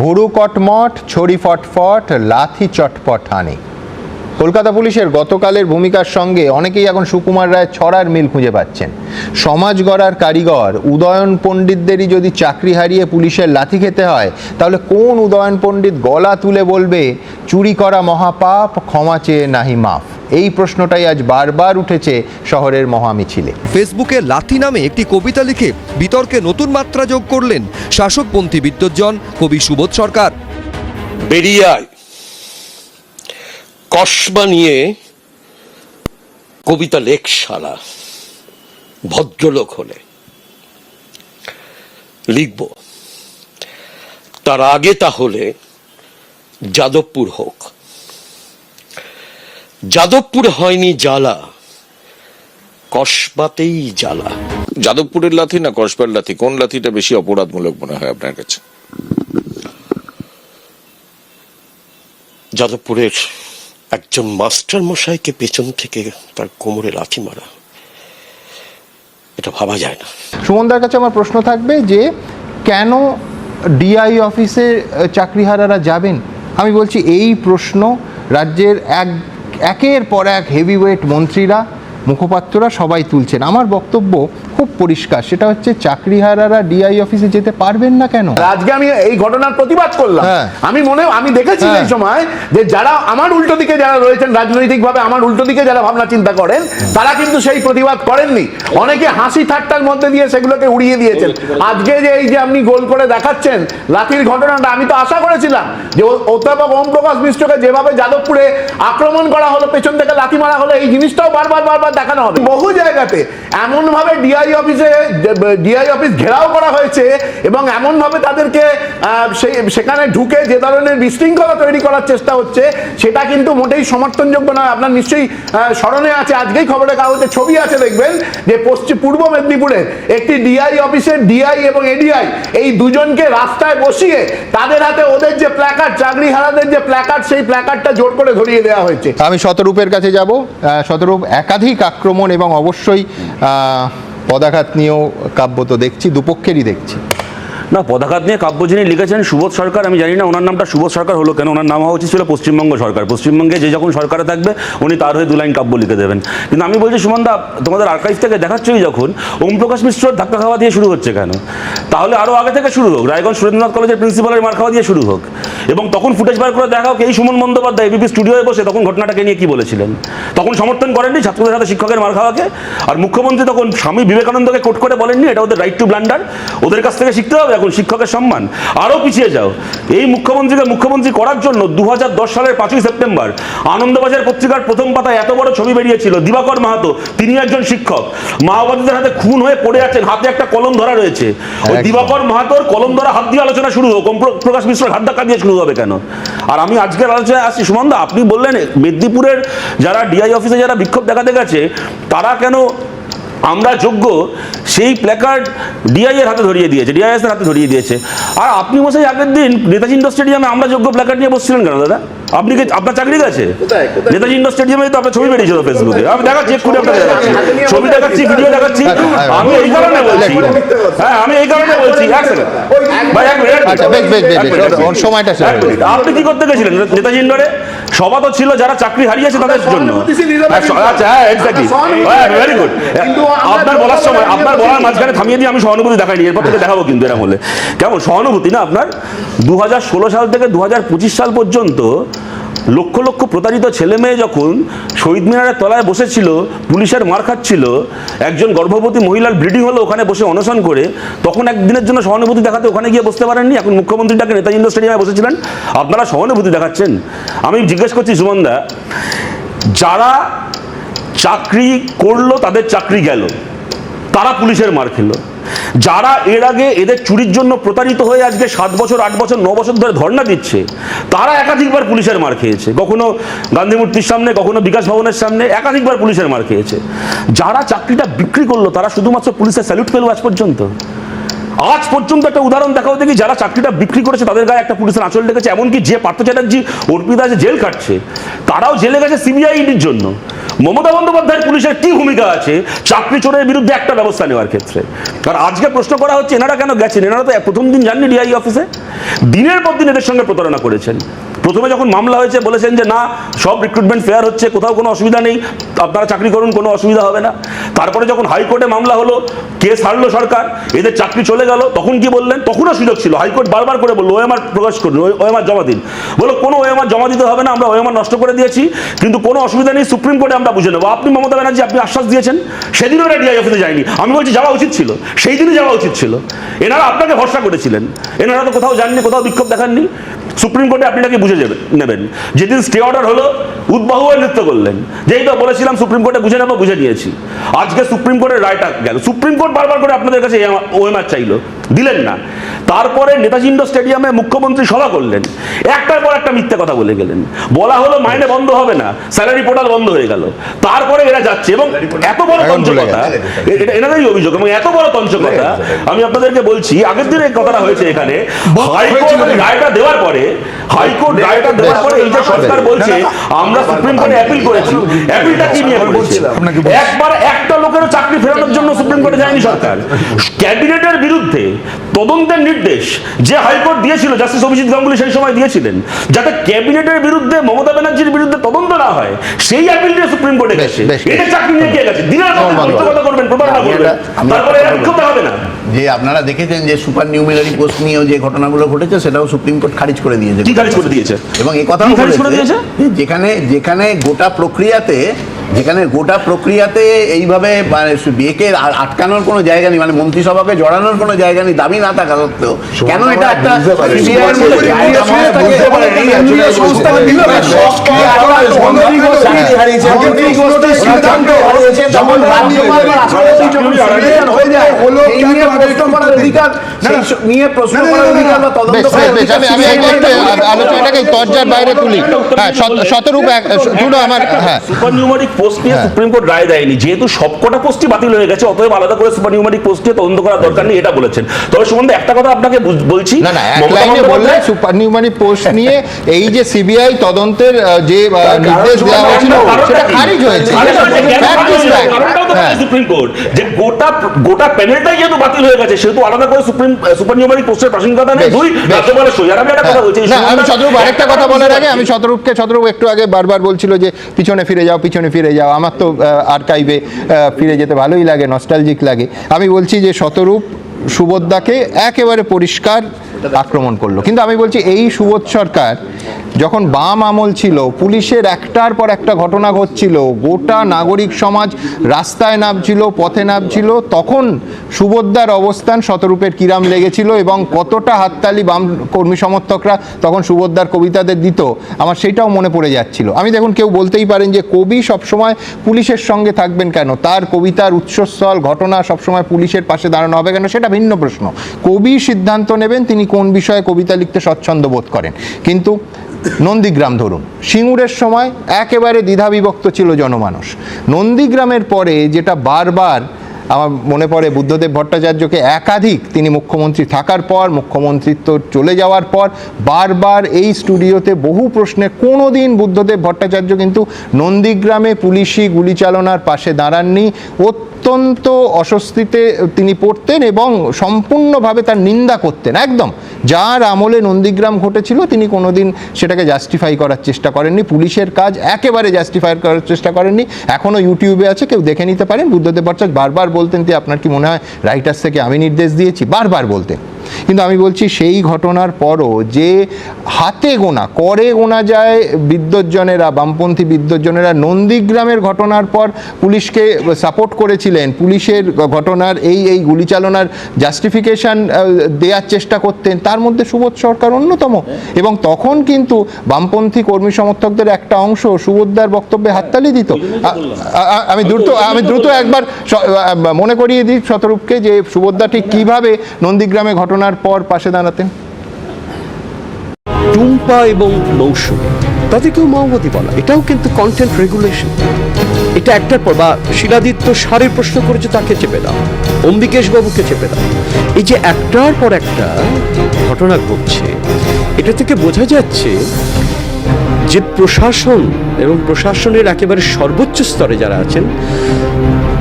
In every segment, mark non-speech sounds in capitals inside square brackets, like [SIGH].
ভুরু কটমট ছড়ি ফটফট লাথি চটপট হানি। কলকাতা পুলিশের গতকালের ভূমিকার সঙ্গে অনেকেই এখন সুকুমার রায়ের ছড়ার মিল খুঁজে পাচ্ছেন। সমাজ গড়ার কারিগর, উদয়ন পণ্ডিতদেরই যদি চাকরি হারিয়ে পুলিশের লাথি খেতে হয়, তাহলে কোন উদয়ন পণ্ডিত গলা তুলে বলবে, চুরি করা মহাপাপ, ক্ষমা চেয়ে নাহি মাফ এই প্রশ্নটাই আজ বারবার উঠেছে শহরের মহামিছিলে। ফেসবুকে লাথি নামে একটি কবিতা লিখে বিতর্কে নতুন মাত্রা যোগ করলেন শাসকপন্থী বিদ্যুৎজন কবি সুবোধ সরকার। বেরিয়ে আয়। কসবা নিয়ে কবিতা লেখ শালা। ভদ্রলোক হলে। লিখব। তার আগে তাহলে যাদবপুর হোক। যাদবপুর হয়নি জ্বালা কসবাতেই জ্বালা। যাদবপুরের লাথি না কসবার লাথি? কোন লাথিটা বেশি অপরাধমূলক মনে হয় আপনার কাছে? যাদবপুরের একজন মাস্টার মশাইকে পেছন থেকে তার কোমরে লাথি মারা। এটা ভাবা যায় না। সুমনদার কাছে আমার প্রশ্ন থাকবে যে কেন ডিআই অফিসে চাকরিহারারা যাবেন? আমি বলছি এই প্রশ্ন রাজ্যের এক একের পর এক হেভিওয়েট মন্ত্রীরা মুখপাত্ররা সবাই তুলছেন। আমার বক্তব্য খুব পরিষ্কার সেটা হচ্ছে চাকরিহারারা ডিআই অফিসে যেতে পারবেন না কেন? আজকে আমি এই ঘটনার প্রতিবাদ করলাম। হ্যাঁ। আমি মনে আমি দেখেছি হ্যাঁ। এই সময় যে যারা আমার উল্টো দিকে যারা রয়েছেন রাজনৈতিকভাবে আমার উল্টো দিকে যারা ভাবনা চিন্তা করেন তারা কিন্তু সেই প্রতিবাদ করেননি। অনেকে হাসি ঠাট্টার মধ্যে দিয়ে সেগুলোকে উড়িয়ে দিয়েছেন। আজকে যে এই যে আপনি গোল করে দেখাচ্ছেন লাঠির ঘটনাটা আমি তো আশা করেছিলাম যে অধ্যাপক ওম প্রকাশ মিশ্রকে যেভাবে যাদবপুরে আক্রমণ করা হলো পেছন থেকে লাথি মারা হলো এই জিনিসটাও বারবার বারবার দেখানো হবে। বহু জায়গাতে এমন ভাবে ডিআই অফিসে ডিআই অফিস ঘেরাও করা হয়েছে এবং এমন ভাবে তাদেরকে সেখানে ঢুকে যে ধরনের বিশৃঙ্খলা তৈরি করার চেষ্টা হচ্ছে, সেটা কিন্তু মোটেই সমর্থনযোগ্য নয়। আপনার নিশ্চয়ই স্মরণে আছে, আজকেই খবরের কাগজে ছবি আছে দেখবেন যে পশ্চিম পূর্ব মেদিনীপুরের একটি ডিআই অফিসের ডিআই এবং এডিআই এই দুজনকে রাস্তায় বসিয়ে তাদের হাতে ওদের যে প্ল্যাকার্ড চাকরি হারাদের যে প্ল্যাকার্ড সেই প্ল্যাকার্ডটা জোর করে ধরিয়ে দেওয়া হয়েছে। আমি শতরূপের কাছে যাব। শতরূপ একাধিক আক্রমণ এবং অবশ্যই পদাঘাত নিয়েও কাব্য তো দেখছি দুপক্ষেরই দেখছি। না, পদাঘাত নিয়ে কাব্য যিনি লিখেছেন, সুবোধ সরকার, আমি জানি না ওনার নামটা সুবোধ সরকার হলো কেন, ওনার নাম হওয়া উচিত ছিল পশ্চিমবঙ্গ সরকার। পশ্চিমবঙ্গে যে যখন সরকারে থাকবে, উনি তার হয়ে দু লাইন কাব্য লিখে দেবেন। কিন্তু আমি বলছি সুমনদা তোমাদের আর্কাইভ থেকে দেখাচ্ছই যখন ওম প্রকাশ মিশ্রর ধাক্কা খাওয়া দিয়ে শুরু হচ্ছে কেন? তাহলে আরও আগে থেকে শুরু হোক, রায়গঞ্জ সুরেন্দ্রনাথ কলেজের প্রিন্সিপালের মার খাওয়া দিয়ে শুরু হোক। এবং তখন ফুটেজ বার করে দেখা হোক এই সুমন বন্দ্যোপাধ্যায় এবিপি স্টুডিওয়ে বসে তখন ঘটনাটাকে নিয়ে কি বলেছিলেন? তখন সমর্থন করেননি ছাত্রদের সাথে শিক্ষকের মার খাওয়াকে। আর মুখ্যমন্ত্রী তখন স্বামী বিবেকানন্দকে কোট করে বলেননি, এটা ওদের রাইট টু ব্লান্ডার ওদের কাছ থেকে শিখতে হবে এখন শিক্ষকের সম্মান। আরও পিছিয়ে যাও। এই মুখ্যমন্ত্রীকে মুখ্যমন্ত্রী করার জন্য দু হাজার দশ সালের পাঁচই সেপ্টেম্বর আনন্দবাজার পত্রিকার প্রথম পাতায় এত বড় ছবি বেরিয়েছিল। দিবাকর মাহাতো তিনি একজন শিক্ষক। মাওবাদীদের হাতে খুন হয়ে পড়ে আছেন হাতে একটা কলম ধরা রয়েছে। ওই দিবাকর মাহাতোর কলম ধরা হাত দিয়ে আলোচনা শুরু হোক প্রকাশ মিশ্র হাত ধাক্কা দিয়ে শুরু হবে কেন? আর আমি আজকের আলোচনায় আসছি সুমনদা আপনি বললেন মেদিনীপুরের যারা ডিআই অফিসে যারা বিক্ষোভ দেখাতে গেছে তারা কেন আমরা যোগ্য সেই প্ল্যাকার্ড ডিআই এর হাতে ধরিয়ে দিয়েছে ডিআইএসের হাতে ধরিয়ে দিয়েছে। আর আপনি বসে আগের দিন নেতাজি ইন্ডোর স্টেডিয়ামে আমরা যোগ্য প্ল্যাকার্ড নিয়ে বসছিলেন কেন দাদা? আপনি কি আপনার চাকরি গেছে? নেতাজি ইন্ডোর স্টেডিয়ামে তো আপনার ছবি বেরিয়েছিল ফেসবুকে আমি দেখা চেক আপনাকে দেখাচ্ছি। ছবি দেখাচ্ছি ভিডিও দেখাচ্ছি আমি এই কারণে বলছি। হ্যাঁ আমি এই কারণে বলছি এক সেকেন্ড ভাই এক মিনিট আচ্ছা, বেশ, বেশ, বেশ, এক বেশ, মিনিট, ওর- ওর সময়টা এক মিনিট। আপনি কি করতে গেছিলেন? নেতাজি ইন্ডোরে সভা তো ছিল যারা চাকরি হারিয়েছে তাদের জন্য। আচ্ছা হ্যাঁ এক্স্যাক্টলি সহানুভূতি ভেরি গুড আপনার বলার সময় আপনার বলার মাঝখানে থামিয়ে দিয়ে আমি সহানুভূতি দেখাইনি এরপর থেকে দেখাবো কিন্তু এরকম হলে। কেমন? সহানুভূতি না আপনার দু হাজার ষোলো সাল থেকে দু হাজার পঁচিশ সাল পর্যন্ত লক্ষ লক্ষ প্রতারিত ছেলে মেয়ে যখন শহীদ মিনারের তলায় বসেছিল, পুলিশের মার খাচ্ছিল, একজন গর্ভবতী মহিলার ব্লিডিং হলো ওখানে বসে অনশন করে, তখন একদিনের জন্য সহানুভূতি দেখাতে ওখানে গিয়ে বসতে পারেননি। এখন মুখ্যমন্ত্রীটাকে নেতাজি ইন্ডোর স্টেডিয়ামে বসেছিলেন। আপনারা সহানুভূতি দেখাচ্ছেন। আমি জিজ্ঞেস করছি সুমনদা যারা চাকরি করল, তাদের চাকরি গেল, তারা পুলিশের মার খেলো। যারা এর আগে এদের চুরির জন্য প্রতারিত হয়ে আজকে সাত বছর, আট বছর, ন বছর ধরে ধর্ণা দিচ্ছে, তারা একাধিকবার পুলিশের মার খেয়েছে। কখনো গান্ধী মূর্তির সামনে, কখনো বিকাশ ভবনের সামনে একাধিকবার পুলিশের মার খেয়েছে। যারা চাকরিটা বিক্রি করল, তারা শুধুমাত্র পুলিশের স্যালুট পেল আজ পর্যন্ত। আজ পর্যন্ত একটা উদাহরণ দেখাও দেখি, যারা চাকরিটা বিক্রি করেছে, তাদের গায়ে একটা পুলিশের আঁচল লেগেছে, এমনকি যে পার্থ চ্যাটার্জি, অর্পিতা জেল কাটছে তারাও জেলে গেছে সিবিআইডির জন্য। মমতা বন্দ্যোপাধ্যায়ের পুলিশের কি ভূমিকা আছে? চাকরি চোরের বিরুদ্ধে একটা ব্যবস্থা নেওয়ার ক্ষেত্রে। কারণ আজকে প্রশ্ন করা হচ্ছে, এনারা কেন গেছেন? এনারা তো প্রথম দিন যাননি ডিআই অফিসে দিনের পর দিন এদের সঙ্গে প্রতারণা করেছেন। প্রথমে যখন মামলা হয়েছে, বলেছেন যে না, সব রিক্রুটমেন্ট ফেয়ার হচ্ছে, কোথাও কোনো অসুবিধা নেই, আপনারা চাকরি করুন, কোনো অসুবিধা হবে না। তারপরে যখন হাইকোর্টে মামলা হলো কেস হারলো সরকার, এদের চাকরি চলে গেল, তখন কি বললেন? তখনও সুযোগ ছিল। হাইকোর্ট বারবার করে বলল, ওএমআর প্রকাশ করুন ওএমআর জমা দিন। বলো কোনো ওএমআর জমা দিতে হবে না, আমরা ওএমআর নষ্ট করে দিয়েছি, কিন্তু কোনো অসুবিধা নেই, সুপ্রিম কোর্টে আমরা বুঝে নেব। আপনি মমতা ব্যানার্জি, আপনি আশ্বাস দিয়েছেন, সেদিনও এটা ডিআই অফিসে যায়নি। আমি বলছি, যাওয়া উচিত ছিল। সেই দিনই যাওয়া উচিত ছিল। এনারা আপনাকে ভরসা করেছিলেন। এনারা তো কোথাও যাননি, কোথাও বিক্ষোভ দেখাননি। সুপ্রিম কোর্টে আপনি নাকি বুঝে যাবেন নেবেন। যেদিন স্টে অর্ডার হলো উদ্বাহু হয়ে নৃত্য করলেন। যেই তো বলেছিলাম সুপ্রিম কোর্টে বুঝে নেব বুঝে নিয়েছি। আজকে সুপ্রিম কোর্টের রায়টা গেল। সুপ্রিম কোর্ট বারবার করে আপনাদের কাছে ওএমআর চাইলো। দিলেন না। তারপরে নেতাজি ইন্ডোর স্টেডিয়ামে মুখ্যমন্ত্রী সভা করলেন। একটার পর একটা মিথ্যে কথা বলে গেলেন। বলা হলো মাইনে বন্ধ হবে না স্যালারি পোর্টাল বন্ধ হয়ে গেল। তারপরে এরা যাচ্ছে এবং এত বড় তঞ্চকতা এটা এনাদেরই অভিযোগ এবং এত বড় তঞ্চকতা আমি আপনাদেরকে বলছি আগের দিনে এই কথাটা হয়েছে এখানে। হাইকোর্ট রায়টা দেওয়ার পরে হাইকোর্ট রায়টা দেওয়ার পরে এই যে সরকার বলছে আমরা সুপ্রিম কোর্টে অ্যাপিল করেছি অ্যাপিলটা কি নিয়ে করেছি একবার একটা লোকেরও চাকরি ফেরানোর জন্য সুপ্রিম কোর্টে যায়নি সরকার। ক্যাবিনেটের বিরুদ্ধে তদন্তের নির্দেশ যে হাইকোর্ট দিয়েছিল জাস্টিস অভিজিৎ গাঙ্গুলি সেই সময় দিয়েছিলেন যাতে ক্যাবিনেটের বিরুদ্ধে মমতা ব্যানার্জির বিরুদ্ধে তদন্ত না হয় সেই অ্যাপিল দিয়ে সুপ্রিম কোর্টে গেছে। এটা চাকরি নিয়ে কে গেছে? দিনের কথা করবেন প্রতারণা করবেন তারপরে একটা হবে না। যে আপনারা দেখেছেন যে সুপার নিউমেরারি পোস্ট নিয়েও যে ঘটনাগুলো ঘটেছে সেটাও সুপ্রিম কোর্ট খারিজ করে দিয়েছে। খারিজ করে দিয়েছে? এবং এই কথাও খারিজ করে দিয়েছে? যেখানে যেখানে গোটা প্রক্রিয়াতে যেখানে গোটা প্রক্রিয়াতে এইভাবে মানে আ- আটকানোর কোনো জায়গা নেই মানে মন্ত্রিসভাকে জড়ানোর কোনো জায়গা নেই দাবি না থাকা সত্ত্বেও। কেন এটা একটা হয়ে নিয়ে প্রশ্ন করার অধিকার বা তদন্ত আমি আলোচনাটাকে তর্জার বাইরে তুলি। হ্যাঁ শতরূপ আমার হ্যাঁ। পোস্ট নিয়ে সুপ্রিম কোর্ট রায় দেয়নি। যেহেতু সবকটা পোস্টই বাতিল হয়ে গেছে অতএব আলাদা করে সুপার নিউমারিক পোস্ট নিয়ে তদন্ত করার দরকার নেই এটা বলেছেন। তবে একটা কথা আপনাকে বলছি না না বললে সুপার নিউমারি পোস্ট নিয়ে এই যে সিবিআই তদন্তের যে নির্দেশ দেওয়া হয়েছিল সেটা খারিজ হয়েছে। তো হ্যাঁ। সুপ্রিম কোর্ট যে গোটা গোটা প্যানেলটাই যেহেতু বাতিল হয়ে গেছে সেহেতু আলাদা করে সুপ্রিম সুপার নিউমারিক পোস্টের প্রাসঙ্গিকতা নেই। দুই রাজ্যপালের সই আর আমি একটা কথা বলছি আমি শতরূপ আরেকটা কথা বলার আগে আমি। শতরূপকে শতরূপ একটু আগে বারবার বলছিল যে পিছনে ফিরে যাও পিছনে ফিরে যাও। আমার তো আর্কাইভে ফিরে যেতে ভালোই লাগে নস্টালজিক লাগে। আমি বলছি যে শতরূপ সুবোদ্দাকে একেবারে পরিষ্কার আক্রমণ করল। কিন্তু আমি বলছি, এই সুবোধ সরকার যখন বাম আমল ছিল, পুলিশের একটার পর একটা ঘটনা ঘটছিল, গোটা নাগরিক সমাজ রাস্তায় নামছিল, পথে নামছিল, তখন সুবোদ্দার অবস্থান শতরূপের কিরাম লেগেছিল এবং কতটা হাততালি বাম কর্মী সমর্থকরা তখন সুবোদ্দার কবিতাদের দিত, আমার সেটাও মনে পড়ে যাচ্ছিল। আমি দেখুন, কেউ বলতেই পারেন যে কবি সবসময় পুলিশের সঙ্গে থাকবেন কেন? তার কবিতার উৎসস্থল ঘটনা সবসময় পুলিশের পাশে দাঁড়ানো হবে কেন? সেটা ভিন্ন প্রশ্ন। কবি সিদ্ধান্ত নেবেন, তিনি কোন বিষয়ে কবিতা লিখতে স্বচ্ছন্দ বোধ করেন? কিন্তু নন্দীগ্রাম ধরুন, সিঙ্গুরের সময় একেবারে দ্বিধাবিভক্ত ছিল জনমানুষ। নন্দীগ্রামের পরে যেটা বারবার আমার মনে পড়ে বুদ্ধদেব ভট্টাচার্যকে একাধিক তিনি মুখ্যমন্ত্রী থাকার পর, মুখ্যমন্ত্রিত্ব চলে যাওয়ার পর, বারবার এই স্টুডিওতে বহু প্রশ্নে কোনো দিন বুদ্ধদেব ভট্টাচার্য কিন্তু নন্দীগ্রামে পুলিশি গুলিচালনার পাশে দাঁড়াননি। অত্যন্ত অস্বস্তিতে তিনি পড়তেন এবং সম্পূর্ণভাবে তার নিন্দা করতেন, একদম। যার আমলে নন্দীগ্রাম ঘটেছিল, তিনি কোনোদিন সেটাকে জাস্টিফাই করার চেষ্টা করেননি। পুলিশের কাজ একেবারে জাস্টিফাই করার চেষ্টা করেননি। এখনও ইউটিউবে আছে, কেউ দেখে নিতে পারেন। বুদ্ধদেব ভট্টাচার্য বারবার বলতেন যে, আপনার কি মনে হয় রাইটার্স থেকে আমি নির্দেশ দিয়েছি? বারবার বলতেন। কিন্তু আমি বলছি সেই ঘটনার পরও যে হাতে গোনা করে গোনা যায় বিদ্যুৎজনেরা বামপন্থী বিদ্যুৎজনেরা নন্দীগ্রামের ঘটনার পর পুলিশকে সাপোর্ট করেছিলেন। পুলিশের ঘটনার এই এই গুলিচালনার জাস্টিফিকেশন দেওয়ার চেষ্টা করতেন। তার মধ্যে সুবোধ সরকার অন্যতম। এবং তখন কিন্তু বামপন্থী কর্মী সমর্থকদের একটা অংশ সুবোধদার বক্তব্যে হাততালি দিত। আমি দ্রুত আমি দ্রুত একবার মনে করিয়ে দিই শতরূপকে যে সুবোধদা ঠিক কীভাবে নন্দীগ্রামে ঘটনার পর পাশে দাঁড়াতেন টুম্পা এবং মৌসুমী তাদেরকেও মাওবাদী বলা, এটাও কিন্তু কন্টেন্ট রেগুলেশন এটা একটার পর, বা শিলাদিত্য সারের প্রশ্ন করেছে, তাকে চেপে দাও। অম্বিকেশ বাবুকে চেপে দাও। এই যে একটার পর একটা ঘটনা ঘটছে, এটা থেকে বোঝা যাচ্ছে যে প্রশাসন এবং প্রশাসনের একেবারে সর্বোচ্চ স্তরে যারা আছেন,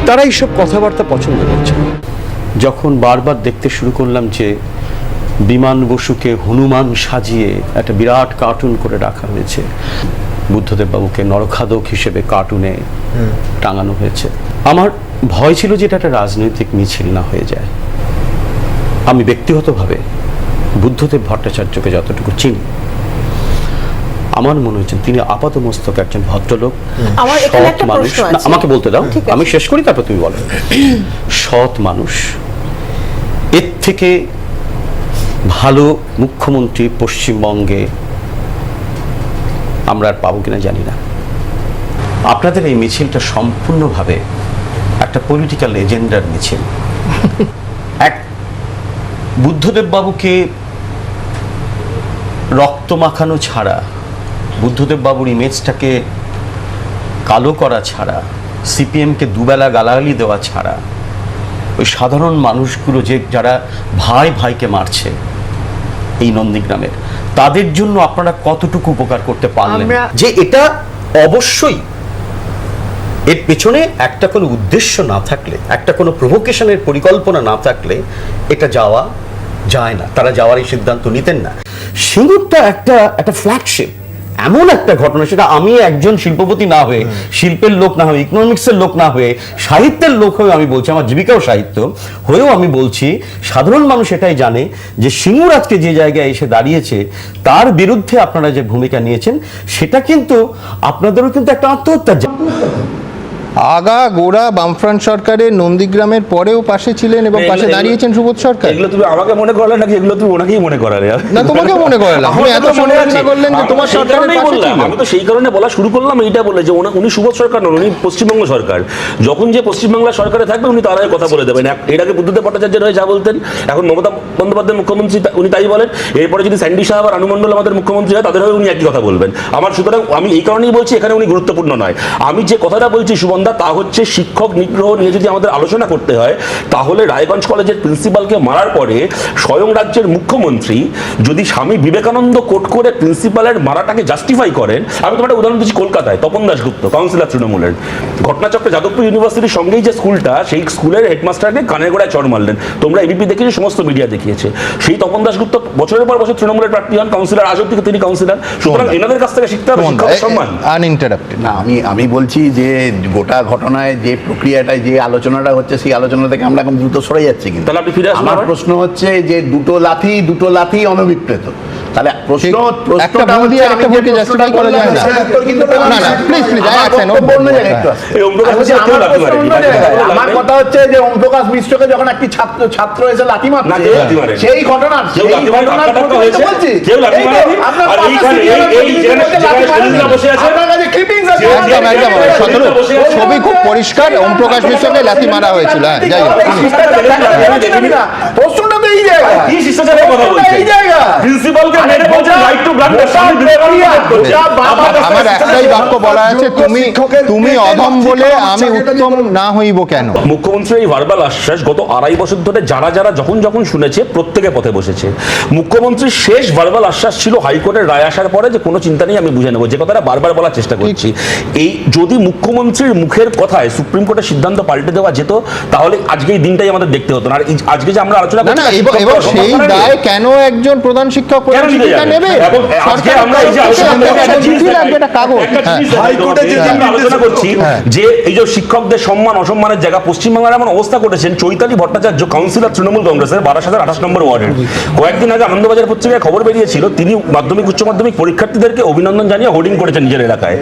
তারা এইসব কথাবার্তা পছন্দ করছে না। যখন বারবার দেখতে শুরু করলাম যে বিমান বসুকে হনুমান সাজিয়ে একটা বিরাট কার্টুন করে রাখা হয়েছে। বুদ্ধদেব বাবুকে নরখাদক হিসেবে কার্টুনে টাঙানো হয়েছে। আমার ভয় ছিল যে এটা একটা রাজনৈতিক মিছিল না হয়ে যায়। আমি ব্যক্তিগতভাবে বুদ্ধদেব ভট্টাচার্যকে যতটুকু চিনি আমার মনে হচ্ছে তিনি আপাতমস্তক একজন ভদ্রলোক আমার সৎ মানুষ প্রশ্ন না, আছে। আমাকে বলতে দাও ঠিক আমি শেষ করি তারপর তুমি বলো। [CLEARS THROAT] সৎ মানুষ এর থেকে ভালো মুখ্যমন্ত্রী পশ্চিমবঙ্গে আমরা আর পাবো কিনা জানি না। আপনাদের এই মিছিলটা সম্পূর্ণভাবে একটা পলিটিক্যাল এজেন্ডার মিছিল। [LAUGHS] এক বুদ্ধদেব বাবুকে রক্ত মাখানো ছাড়া বুদ্ধদেব বাবুর ইমেজটাকে কালো করা ছাড়া সিপিএমকে দুবেলা গালাগালি দেওয়া ছাড়া ওই সাধারণ মানুষগুলো যে যারা ভাই ভাইকে মারছে এই নন্দীগ্রামের তাদের জন্য আপনারা কতটুকু উপকার করতে পারলেন? যে এটা অবশ্যই এর পেছনে একটা কোনো উদ্দেশ্য না থাকলে একটা কোনো প্রভোকেশনের পরিকল্পনা না থাকলে এটা যাওয়া যায় না। তারা যাওয়ার এই সিদ্ধান্ত নিতেন না। সিঙ্গুরটা একটা একটা ফ্ল্যাগশিপ এমন একটা ঘটনা সেটা আমি একজন শিল্পপতি না হয়ে শিল্পের লোক না হয়ে ইকোনমিক্সের লোক না হয়ে সাহিত্যের লোক হয়ে আমি বলছি আমার জীবিকাও সাহিত্য হয়েও আমি বলছি সাধারণ মানুষ এটাই জানে যে সিঙ্গুর আজকে যে জায়গায় এসে দাঁড়িয়েছে তার বিরুদ্ধে আপনারা যে ভূমিকা নিয়েছেন সেটা কিন্তু আপনাদেরও কিন্তু একটা আত্মহত্যার জায়গা। আগা গোড়া বামফ্রন্ট সরকারের নন্দীগ্রামের পরেও পাশে ছিলেন এবং পাশে দাঁড়িয়েছেন সুবোধ সরকার। এগুলো তুমি আমাকে মনে করালে নাকি এগুলো তুমি ওনাকেই মনে করালে? না তোমাকে মনে করালাম। তুমি এত সমালোচনা করলেন যে তোমার সরকারের পাশে বললাম, ছিল আমি তো সেই কারণে বলা শুরু করলাম এইটা বলে যে উনি সুবোধ সরকার নন উনি পশ্চিমবঙ্গ সরকার। যখন যে পশ্চিমবাংলা সরকারে থাকবে উনি তার হয়ে কথা বলে দেবেন। এর আগে বুদ্ধদেব ভট্টাচার্যের হয়ে যা বলতেন এখন মমতা বন্দ্যোপাধ্যায় মুখ্যমন্ত্রী উনি তাই বলেন। এরপরে যদি স্যান্ডি সাহেব আর অনুমন্ডল আমাদের মুখ্যমন্ত্রী হয় তাদের হয়ে উনি একই কথা বলবেন। আমার সুতরাং আমি এই কারণেই বলছি এখানে উনি গুরুত্বপূর্ণ নয়। আমি যে কথাটা বলছি সুবন্ধা তা হচ্ছে শিক্ষক নিগ্রহ নিয়ে যদি আমাদের আলোচনা করতে হয় তাহলে রায়গঞ্জ কলেজের প্রিন্সিপালকে মারার পরে স্বয়ং রাজ্যের মুখ্যমন্ত্রী যদি স্বামী বিবেকানন্দ কোট করে প্রিন্সিপালের মারাটাকে জাস্টিফাই করেন আমি তোমার উদাহরণ দিচ্ছি কলকাতায় তপন দাশগুপ্ত কাউন্সিলর তৃণমূলের। ঘটনাচক্রে যাদবপুর ইউনিভার্সিটির সঙ্গেই যে স্কুলটা সেই স্কুলের হেডমাস্টারকে কানের গোড়ায় চড় মারলেন। তোমরা এবিপি দেখেছ সমস্ত মিডিয়া দেখিয়েছে। সেই তপন দাশগুপ্ত বছরের পর বছর তৃণমূলের প্রার্থী হন কাউন্সিলর আজ অব্দি তিনি কাউন্সিলর সুতরাং এনাদের কাছ থেকে শিখতে হবে সম্মান। আনইন্টারাপ্টেড না আমি আমি বলছি যে গোটা ঘটনায় যে প্রক্রিয়াটা যে আলোচনাটা হচ্ছে সেই আলোচনা থেকে আমরা এখন দ্রুত সরে যাচ্ছি কিন্তু। আমার প্রশ্ন হচ্ছে যে দুটো লাথি দুটো লাথি অনভিপ্রেত। তাহলে প্রশ্ন প্রশ্নটা ভুল হচ্ছে আমি যে ভুলকে প্রশ্নটা justify করা যায় না। না, না, please, please, আমার একটু বলছি। আমার কথা হচ্ছে যে ওম প্রকাশ মিশ্রকে যখন একটি ছাত্র ছাত্র এসে লাথি না, মারছে। সেই ঘটনা সেই ঘটনার হয়েছে। বলছি। কেউ লাথি এই মারেনি। আপনার আর এইখানে- এই- এই প্রতিনিধি যেখানে- যেখানে বসে আছে- আপনার কাছে আছে। একদম একদম ছবি খুব পরিষ্কার ওম প্রকাশ মিশ্রকে লাথি মারা হয়েছিল হ্যাঁ যাই হোক প্রশ্নটা তো এই জায়গা কি শিষ্টাচারের কথা বলছেন? এই জায়গায় প্রিন্সিপালকে আমার একটাই বাক্য বলা আছে তুমি তুমি অধম বলে আমি উত্তম না হইব কেন? মুখ্যমন্ত্রীর এই ভার্বাল আশ্বাস গত আড়াই বছর ধরে যারা যারা যখন যখন শুনেছে প্রত্যেকে পথে বসেছে। মুখ্যমন্ত্রীর শেষ ভার্বাল আশ্বাস ছিল হাইকোর্টের রায় আসার পরে যে কোনো চিন্তা নেই আমি বুঝে নেব। যে কথাটা বারবার বলার চেষ্টা করছি এই যদি মুখ্যমন্ত্রীর মুখের কথায় সুপ্রিম কোর্টের সিদ্ধান্ত পাল্টে দেওয়া যেত তাহলে আজকে এই দিনটাই আমাদের দেখতে হতো না। আর আজকে যে আমরা আলোচনা না না করছি, সেই দায় কেন একজন প্রধান শিক্ষক প্রধান কেন নিতে শিক্ষিকা যাবে? এবং আজকে আমরা এই যে আলোচনা করছি, একটা একটা চিঠি লাগবে, একটা কাগজ। একটা হ্যাঁ। হাইকোর্টে যে যে আমরা আলোচনা করছি। যে এই যে শিক্ষকদের সম্মান অসম্মানের জায়গা পশ্চিমবাংলার এমন অবস্থা করেছেন চৈতালি ভট্টাচার্য কাউন্সিলর তৃণমূল কংগ্রেসের বারাস হাজার আঠাশ নম্বর ওয়ার্ডের। কয়েকদিন আগে আনন্দবাজার পত্রিকায় খবর বেরিয়েছিল তিনি মাধ্যমিক উচ্চ মাধ্যমিক পরীক্ষার্থীদেরকে অভিনন্দন জানিয়ে হোর্ডিং করেছেন নিজের এলাকায়।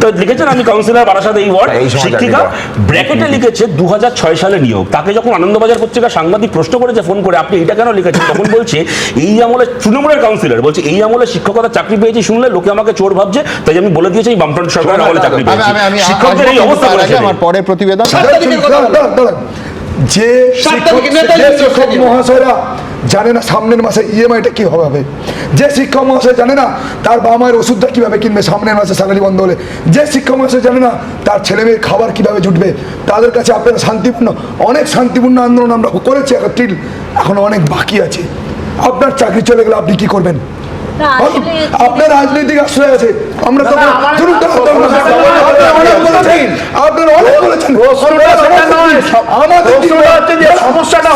তো লিখেছেন আমি কাউন্সিলর বারাসাত এই ওয়ার্ড শিক্ষিকা ব্র্যাকেটে লিখেছে দু হাজার ছয় সালে নিয়োগ। তাকে যখন আনন্দবাজার পত্রিকা সাংবাদিক প্রশ্ন করেছে ফোন করে আপনি এটা কেন লিখেছেন? তখন বলছে এই আমলে তৃণমূলের কাউন্সিলর বলছে এই আমলে শিক্ষকতা চাকরি পেয়েছি শুনলে লোকে আমাকে চোর ভাবছে তাই আমি বলে দিয়েছি এই বামফ্রন্ট সরকারের আমলে চাকরি পেয়েছি। শিক্ষকদের এই অবস্থা তার আমার পরের প্রতিবেদন। যে শিক্ষক মহাশয়রা জানে না সামনের মাসে ইএমআইটা কি হবে যে শিক্ষক মহাশয় জানে না তার বাবা মায়ের ওষুধটা কীভাবে কিনবে সামনের মাসে স্যালারি বন্ধ হলে। যে শিক্ষক মহাশয় জানে না তার ছেলে মেয়ের খাবার কীভাবে জুটবে। তাদের কাছে আপনারা শান্তিপূর্ণ অনেক শান্তিপূর্ণ আন্দোলন আমরা করেছি এখন টিল এখন অনেক বাকি আছে। আপনার চাকরি চলে গেলে আপনি কি করবেন? আপনার রাজনৈতিক আশ্রয় আছে। আমরা তো না, না, আপনারা অনেক বলেছেন। আপনারা অনেক বলেছেন। প্রশ্নটা সেটা নয়। আমাদের প্রশ্নটা হচ্ছে যে সমস্যাটা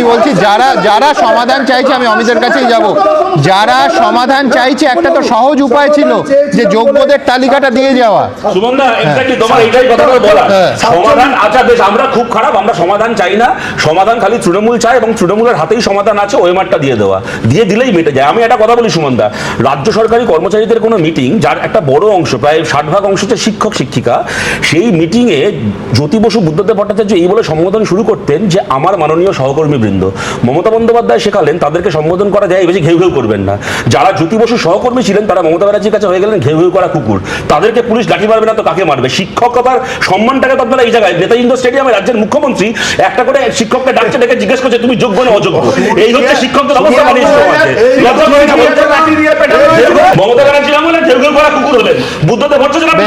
আমি বলছি যারা যারা সমাধান চাইছে আমি অমিতের কাছেই যাব। যারা সমাধান চাইছে একটা তো সহজ উপায় ছিল যে যোগ্যদের তালিকাটা দিয়ে যাওয়া। সুমনদা এক্স্যাক্টলি তোমার এইটাই কথাটা বলা। সমাধান আচ্ছা বেশ আমরা খুব খারাপ আমরা সমাধান চাই না। সমাধান খালি তৃণমূল চায় এবং তৃণমূলের হাতেই সমাধান আছে ওয়েমারটা দিয়ে দেওয়া। দিয়ে দিলেই মেটে যায়। আমি একটা কথা বলি সুমনদা রাজ্য সরকারি কর্মচারীদের কোনো মিটিং যার একটা বড় অংশ প্রায় ষাট ভাগ অংশ হচ্ছে শিক্ষক শিক্ষিকা সেই মিটিংয়ে জ্যোতি বসু বুদ্ধদেব ভট্টাচার্য এই বলে সম্বোধন শুরু করতেন যে আমার মাননীয় সহকর্মী বৃন্দ মমতা বন্দ্যোপাধ্যায় শেখালেন তাদেরকে সম্বোধন করা যায় এই বেশি ঘেউ ঘেউ করবেন না। যারা জ্যোতি বসু সহকর্মী ছিলেন তারা মমতা ব্যানার্জির কাছে হয়ে গেলেন ঘেউ ঘেউ করা কুকুর। তাদেরকে পুলিশ লাঠি মারবে না তো কাকে মারবে? শিক্ষকতার সম্মানটাকে তো আপনারা এই জায়গায় নেতাজি ইন্ডোর স্টেডিয়ামে রাজ্যের মুখ্যমন্ত্রী একটা করে শিক্ষককে ডাকছে ডেকে জিজ্ঞেস করছে তুমি যোগ্য না অযোগ্য? এই হচ্ছে শিক্ষকদের অবস্থা হয়েছে। মমতা ব্যানার্জি আমলে ঘেউ ঘেউ করা কুকুর হলেন। বুদ্ধদেব ভট্টাচার্য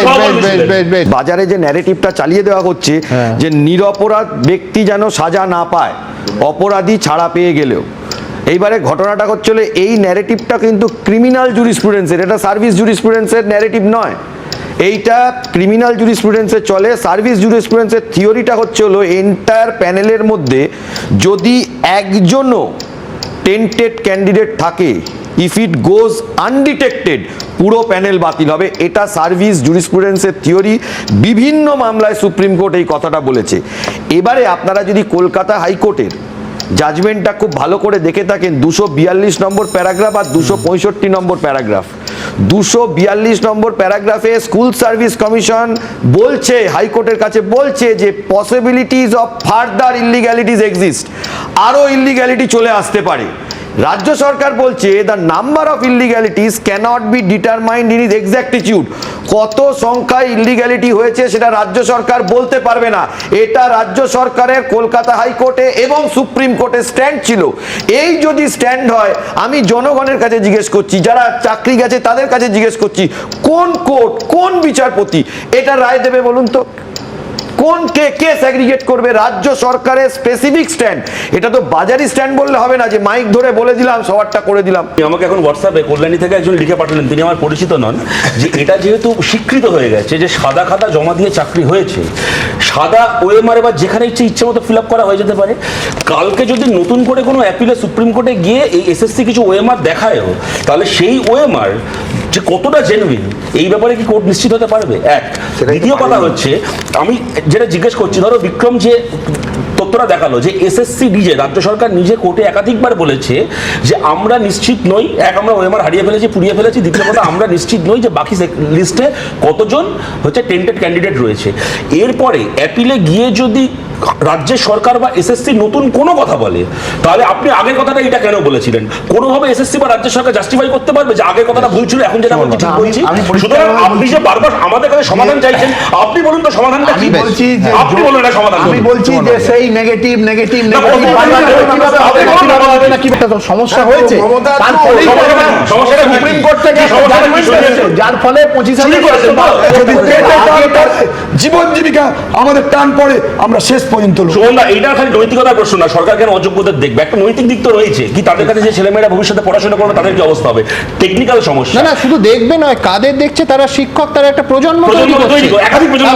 বাজারে যে ন্যারেটিভটা চালিয়ে দেওয়া হচ্ছে যে নিরপরাধ ব্যক্তি যেন সাজা না পায় অপরাধী ছাড়া পেয়ে গেলেও। এইবারে ঘটনাটা হচ্ছিল এই ন্যারেটিভটা কিন্তু ক্রিমিনাল জুরিসপ্রুডেন্সের এটা সার্ভিস জুরিসপ্রুডেন্সের ন্যারেটিভ নয়। এইটা ক্রিমিনাল জুরিসপ্রুডেন্সে চলে সার্ভিস জুরিসপ্রুডেন্সের থিওরিটা হচ্ছে হলো এন্টায়ার প্যানেলের মধ্যে যদি একজনও টেন্টেড ক্যান্ডিডেট থাকে ইফ ইট গোজ আনডিটেক্টেড পুরো প্যানেল বাতিল হবে। এটা সার্ভিস জুরিসপ্রুডেন্সের থিওরি বিভিন্ন মামলায় সুপ্রিম কোর্ট এই কথাটা বলেছে। এবারে আপনারা যদি কলকাতা হাইকোর্টের জাজমেন্টটা খুব ভালো করে দেখে থাকেন। দুশো বিয়াল্লিশ নম্বর প্যারাগ্রাফ আর দুশো পঁয়ষট্টি নম্বর প্যারাগ্রাফ। দুশো বিয়াল্লিশ নম্বর প্যারাগ্রাফে স্কুল সার্ভিস কমিশন বলছে হাইকোর্টের কাছে বলছে যে possibilities of further illegalities exist আরও ইলিগ্যালিটি চলে আসতে পারে। রাজ্য সরকার বলছে the number of illegalities cannot be determined in is exactitude কত সংখ্যায় ইলিগ্যালিটি হয়েছে সেটা রাজ্য সরকার বলতে পারবে না। এটা রাজ্য সরকারের কলকাতা হাইকোর্টে এবং সুপ্রিম কোর্টে স্ট্যান্ড ছিল। এই যদি স্ট্যান্ড হয়, আমি জনগণের কাছে জিজ্ঞেস করছি, যারা চাকরি গেছে তাদের কাছে জিজ্ঞেস করছি, কোন কোর্ট, কোন বিচারপতি এটা রায় দেবে বলুন তো? কোন কে কে স্যাগ্রিগেট করবে? রাজ্য সরকারের স্পেসিফিক স্ট্যান্ড এটা তো বাজারি স্ট্যান্ড বললে হবে না, যে মাইক ধরে বলে দিলাম, সবারটা করে দিলাম। আমাকে এখন হোয়াটসঅ্যাপে কল্যাণী থেকে একজন লিখে পাঠালেন, তিনি আমার পরিচিত নন, যে এটা যেহেতু স্বীকৃত হয়ে গেছে, যে সাদা খাতা জমা দিয়ে চাকরি হয়েছে, সাদা ওএমআর এবার যেখানে ইচ্ছে ইচ্ছে মতো ফিল আপ করা হয়ে যেতে পারে, কালকে যদি নতুন করে কোনো অ্যাপিলে সুপ্রিম কোর্টে গিয়ে এই এসএসসি কিছু ওএমআর দেখায়ও, তাহলে সেই ওএমআর যে কতটা জেনুইন এই ব্যাপারে কি কোর্ট নিশ্চিত হতে পারবে? এক দ্বিতীয় কথা হচ্ছে আমি যেটা জিজ্ঞেস করছি ধরো বিক্রম যে তথ্যটা দেখাল যে এসএসসি নিজে রাজ্য সরকার নিজে কোর্টে একাধিকবার বলেছে যে আমরা নিশ্চিত নই এক আমরা ওএমআর হারিয়ে ফেলেছি পুড়িয়ে ফেলেছি দ্বিতীয় কথা আমরা নিশ্চিত নই যে বাকি লিস্টে কতজন হচ্ছে টেন্টেড ক্যান্ডিডেট রয়েছে। এরপরে অ্যাপিলে গিয়ে যদি রাজ্যের সরকার বা এসএসসি নতুন কোনো কথা বলে তাহলে আপনি আগের কথাটা এটা কেন বলেছিলেন? কোনোভাবে এসএসসি বা রাজ্য সরকার জাস্টিফাই করতে পারবে যে আগের কথাটা ভুল ছিল এখন যেটা বলছি ঠিক বলছি? সুতরাং আপনি যে বারবার আমাদের কাছে সমাধান চাইছেন আপনি বলুন তো সমাধানটা কি বলছি যে আপনি বলুন এটা সমাধান আমি বলছি যে সেই নেগেটিভ নেগেটিভ নেগেটিভ না, না, সমস্যা হয়েছে। সমস্যাটা? সুপ্রিম কোর্ট থেকে যার ফলে পঁচিশ পড়ে, জীবন জীবিকা আমাদের টান পড়ে আমরা শেষ পর্যন্ত সুমনদা এটা খালি নৈতিকতার প্রশ্ন না সরকার কেন অযোগ্যদের দেখবে? একটা নৈতিক দিক তো রয়েছে। কি তাদের কাছে যে ছেলেমেয়েরা ভবিষ্যতে পড়াশোনা করবে তাদের কি অবস্থা হবে? টেকনিক্যাল সমস্যা। না না শুধু দেখবে নয় কাদের দেখছে তারা শিক্ষক তারা একটা প্রজন্ম তৈরি করছে। করে, একাধিক প্রজন্ম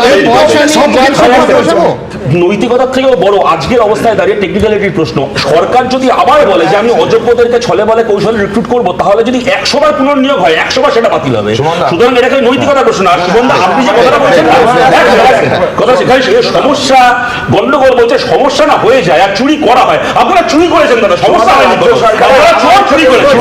নৈতিকতার থেকেও বড় আজকের অবস্থায় দাঁড়িয়ে টেকনিক্যালিটির প্রশ্ন। সরকার যদি আবার বলে যে আমি অযোগ্যদেরকে ছলে বলে কৌশলে রিক্রুট করব তাহলে যদি একশো বার পুনর্নিয়োগ হয় একশো বার সেটা বাতিল হবে। সুতরাং এটা খালি নৈতিকতার প্রশ্ন। আর সুগন্ধা আপনি যে কথাটা বলছেন কথা সেখানে সমস্যা গন্ডগোল বলছে সমস্যা না হয়ে যায় আর চুরি করা হয়। আপনারা চুরি করেছেন দাদা সমস্যা হয়নি চুরি করেছেন।